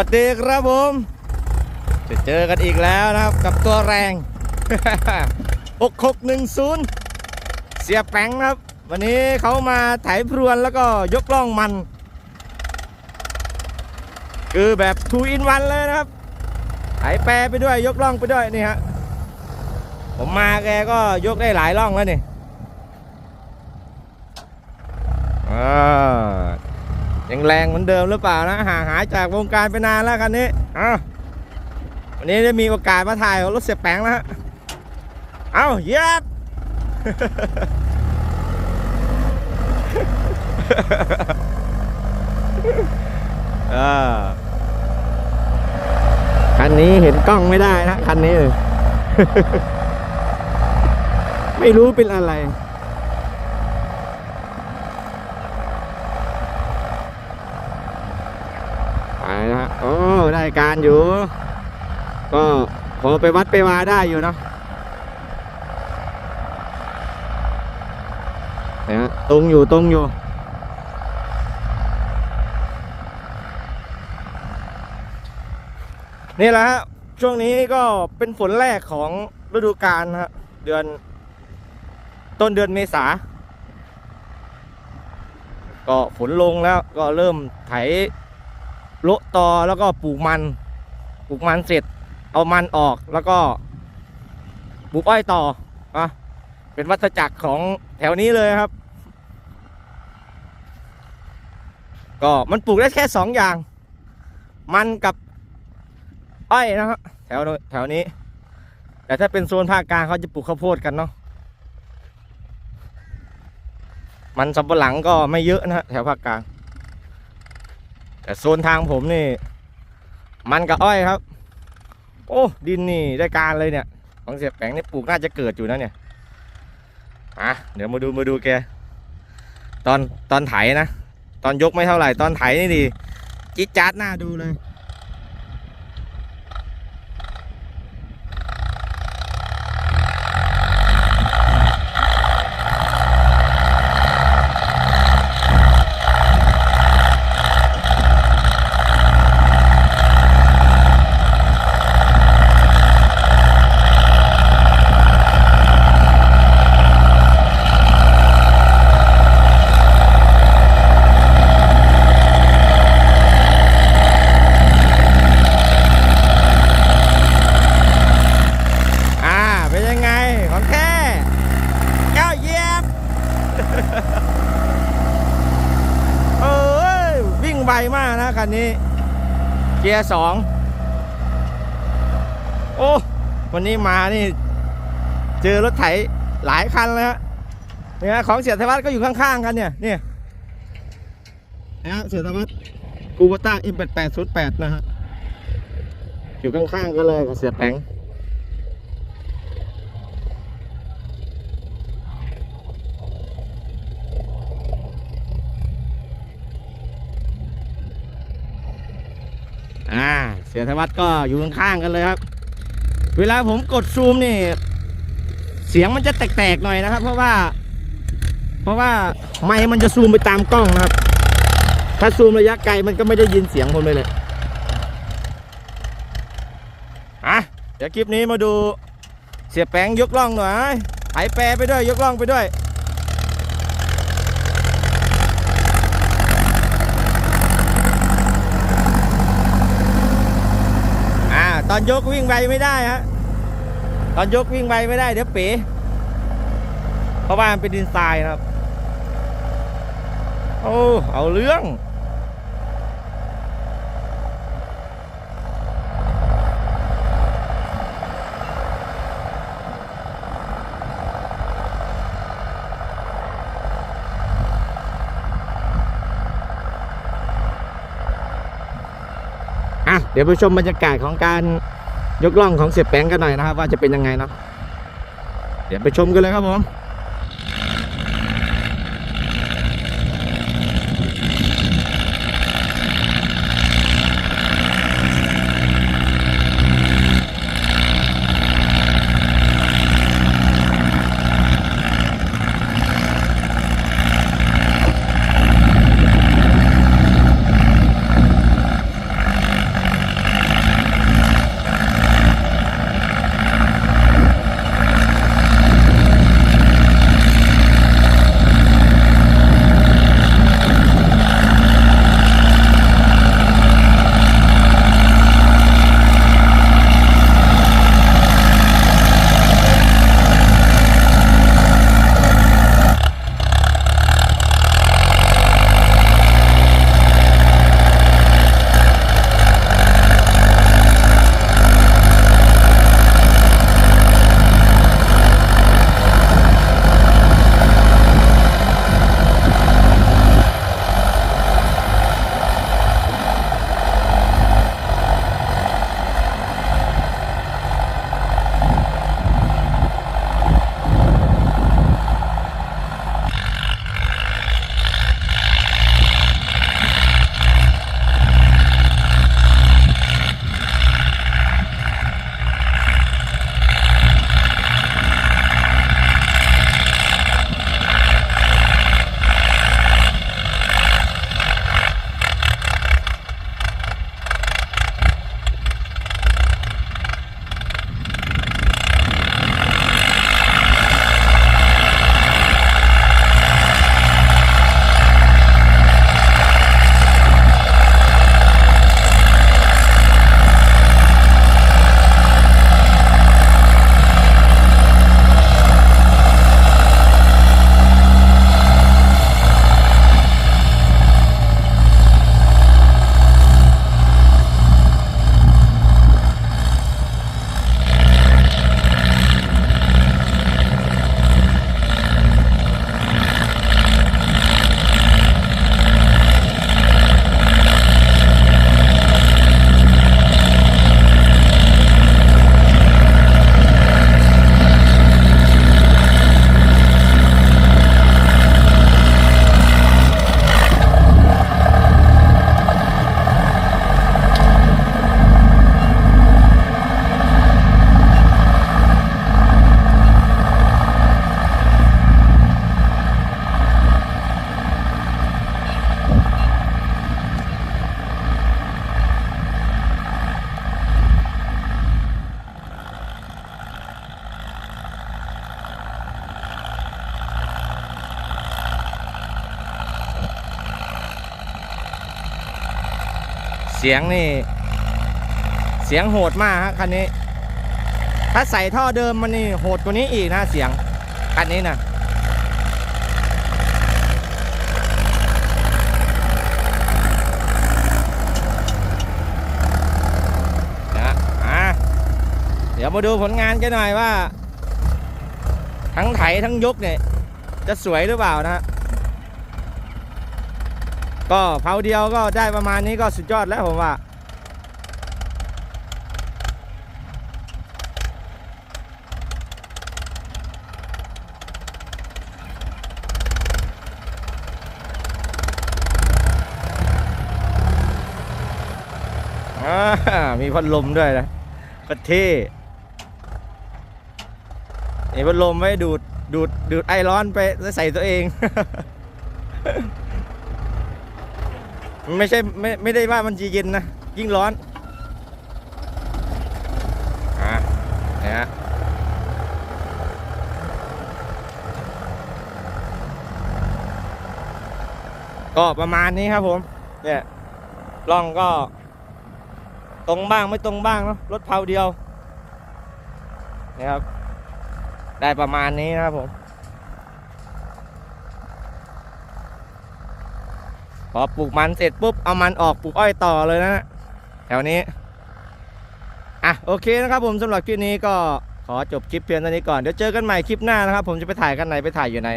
สวัสดีครับผม จะเจอกันอีกแล้วนะครับกับตัวแรง6610 เสียแป้งนะครับ วันนี้เขามาไถพรวนแล้วก็ยกล่องมัน คือแบบทูอินวันเลยนะครับไถแปรไปด้วยยกล่องไปด้วยนี่ฮะผมมาแกก็ยกได้หลายล่องแล้วนี่อ่า ยังแรงเหมือนเดิมหรือเปล่านะห่างหายจากวงการไปนานแล้วคันนี้อ้าววันนี้ได้มีโอกาสมาถ่ายรถเสียแปงแล้วฮะเอาเหย็บคันนี้เห็นกล้องไม่ได้นะคันนี้ ไม่รู้เป็นอะไร ไปนะฮะโอ้ ได้ การอยู่ ก็พอไปวัดไปวาได้อยู่เนาะนะฮะตรงอยู่ตรงอยู่นี่แหละฮะช่วงนี้ก็เป็นฝนแรกของฤดูกาลนะฮะเดือน ต้นเดือนเมษา ก็ฝนลงแล้วก็เริ่มไถ โละตอแล้วก็ปลูกมันปลูกมันเสร็จ เอามันออกแล้วก็ปลูกอ้อยต่ออะเป็นวัฏจักรของแถวนี้เลยครับ ก็มันปลูกได้แค่สองอย่าง มันกับอ้อยนะครับแถวแถวนี้ แต่ถ้าเป็นโซนภาคกลางเขาจะปลูกข้าวโพดกันเนาะมันสำปะหลังก็ไม่เยอะนะฮะแถวภาคกลาง แต่โซนทางผมนี่ มันกับอ้อยครับ โอ้ดินนี่ได้การเลยเนี่ยของเสียแปงนี่ปลูกน่าจะเกิดอยู่นะเนี่ยอะเดี๋ยวมาดูมาดูแก ตอนตอนไถนะ ตอนยกไม่เท่าไหร่ ตอนไถนี่ดี จิ๊ดจ๊าดหน้าดูเลย อ่า เป็นยังไง ของแท้เจ้าเหยียบ เอ้ย วิ่ง ไวมากนะคันนี้ เกียร์สองโอ้วันนี้มานี่ เจอรถไถหลายคันเลยฮะเนี่ยของเสียธวัฒน์ก็อยู่ข้างๆกันเนี่ยเนี่ยนะฮะเสียธวัฒน์กูบต้าอิมแปดแปดศูนย์แปดนะฮะอยู่ข้างๆกันเลยกับเสียแปง อ่า เสียธวัฒน์ก็อยู่ข้างๆกันเลยครับ เวลาผมกดซูมนี่ เสียงมันจะแตกๆหน่อยนะครับ เพราะว่า เพราะว่าไมค์มันจะซูมไปตามกล้องนะครับ ถ้าซูมระยะไกลมันก็ไม่ได้ยินเสียงผมเลยเลยอะเดี๋ยวคลิปนี้มาดูเสียแป้งยกล่องหน่อยไถแปรไปด้วยยกล่องไปด้วย อ่า ตอนยกวิ่งไปไม่ได้ฮะตอนยกวิ่งไปไม่ได้เดี๋ยวเป๋เพราะว่ามันเป็นดินทรายครับ โอ้เอาเรื่อง เดี๋ยวไปชมบรรยากาศของการยกล่องของเสียแป้งกันหน่อยนะครับ ว่าจะเป็นยังไงเนาะเดี๋ยวไปชมกันเลยครับผม เสียงนี่ เสียงโหดมากฮะคันนี้ ถ้าใส่ท่อเดิมมันนี่โหดกว่านี้อีกนะเสียงคันนี้นะนะอะเดี๋ยวมาดูผลงานกันหน่อยว่า ทั้งไถทั้งยกเนี่ย จะสวยหรือเปล่านะฮะ ก็เผาเดียวก็ได้ประมาณนี้ก็สุดยอดแล้วผมว่าอามีพัดลมด้วยนะประเท่มีพัดลมไว้ดูดดูดดูดไอร้อนไปใส่ตัวเอง ไม่ใช่ไม่ไม่ได้ว่ามันจะเย็นนะ ยิ่งร้อนอะเนี่ยฮะก็ประมาณนี้ครับผม เนี่ยล่องก็ ตรงบ้างไม่ตรงบ้างเนาะรถเพาเดียวนะครับ ได้ประมาณนี้นะครับผม พอปลูกมันเสร็จปุ๊บเอามันออกปลูกอ้อยต่อเลยนะแถวนี้อะโอเคนะครับผมสำหรับคลิปนี้ก็ขอจบคลิปเพียงเท่านี้ก่อนเดี๋ยวเจอกันใหม่คลิปหน้านะครับ ผมจะไปถ่ายกันไหนไปถ่ายอยู่ไหน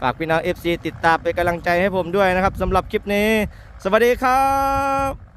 ฝากพี่น้อง FC ติดตามเป็นกำลังใจให้ผมด้วยนะครับสำหรับคลิปนี้ สวัสดีครับ